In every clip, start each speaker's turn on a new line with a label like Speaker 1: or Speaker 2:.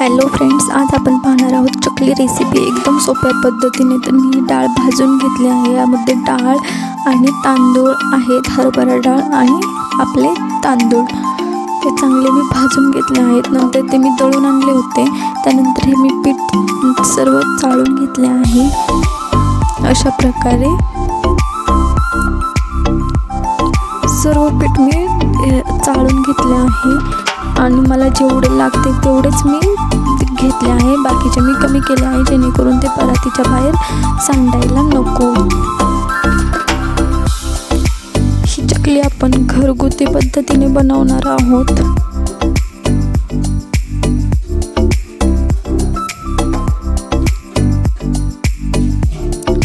Speaker 1: Hello friends आज आपण पाहणार आहोत चकली रेसिपी एकदम सोप्या पद्धतीने. तर मी डाळ भाजून घेतली आहे. यामध्ये डाळ आणि तांदूळ आहेत हरभरा डाळ आणि आपले तांदूळ. ते चांगले मी भाजून घेतले आहेत. नंतर ते मी दळून आणले होते. त्यानंतर हे मी पीठ सर्व चाळून घेतले आहे. अशा प्रकारे सर्व पीठ मी चाळून घेतले आहे. आणि मला जेवढे लागते तेवढेच मी घेतले आहे. बाकीचे मी कमी केले आहे जेणेकरून ते परातीच्या बाहेर सांडायला नको. ही चकली आपण घरगुती पद्धतीने बनवणार आहोत.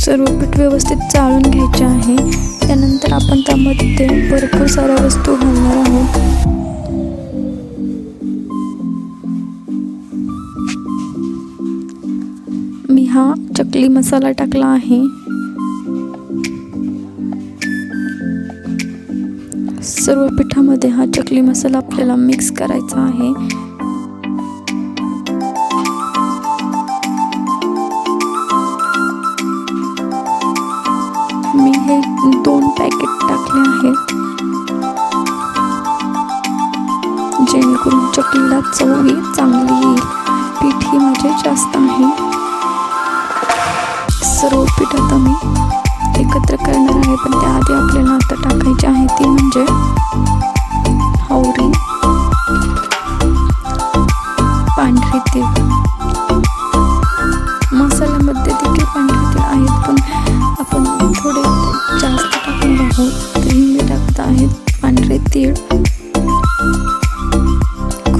Speaker 1: सर्व पीठ व्यवस्थित चाळून घ्यायचे आहे. त्यानंतर आपण त्यामध्ये भरपूर साऱ्या वस्तू घालणार आहोत. मी हा चकली मसाला टाकला आहे. सर्व पिठामध्ये हा चकली मसाला आपल्याला मिक्स करायचा आहे. मी हे दोन पॅकेट टाकले आहेत. जेणेकरून चकलीला चव ही चांगली येईल. आता मी. एकत्र करणार आहे पण त्याआधी आपल्याला आता टाकायची आहे ती म्हणजे हवरी पांढरी तीळ. मसाल्यामध्ये देखील पांढरे तीळ आहेत पण आपण थोडे जास्त टाकणार आहोत. तरी मी टाकत आहेत पांढरे तीळ.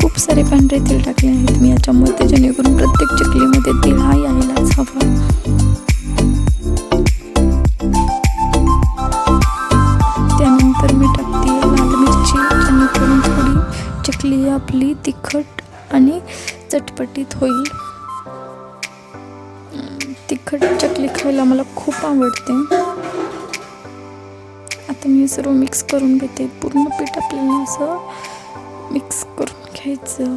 Speaker 1: खूप सारे पांढरे तीळ टाकले आहेत मी याच्यामध्ये जेणेकरून प्रत्येक चकलीमध्ये तीळ हा यायलाच हवा. थोडी आपली तिखट आणि चटपटीत होईल. तिखट चकली खायला मला खूप आवडते. आता मी सर्व मिक्स करून घेते. पूर्ण पीठ आपल्याला असं मिक्स करून घ्यायचं.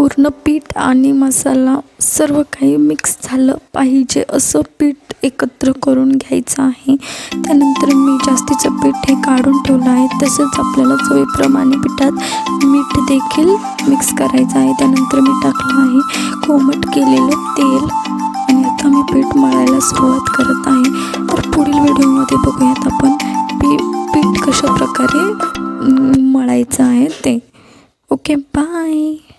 Speaker 1: पूर्ण पीठ आणि मसाला सर्व काही मिक्स झालं पाहिजे असं पीठ एकत्र करून घ्यायचं आहे. त्यानंतर मी जास्तीचं पीठ हे काढून ठेवलं आहे. तसंच आपल्याला चवीप्रमाणे पिठात मीठ देखील मिक्स करायचं आहे. त्यानंतर मी टाकलं आहे कोमट केलेलं तेल. आणि आता मी पीठ मळायला सुरुवात करत आहे. तर पुढील व्हिडिओमध्ये बघूयात आपण पी पीठ कशा प्रकारे मळायचं आहे ते. Okay bye.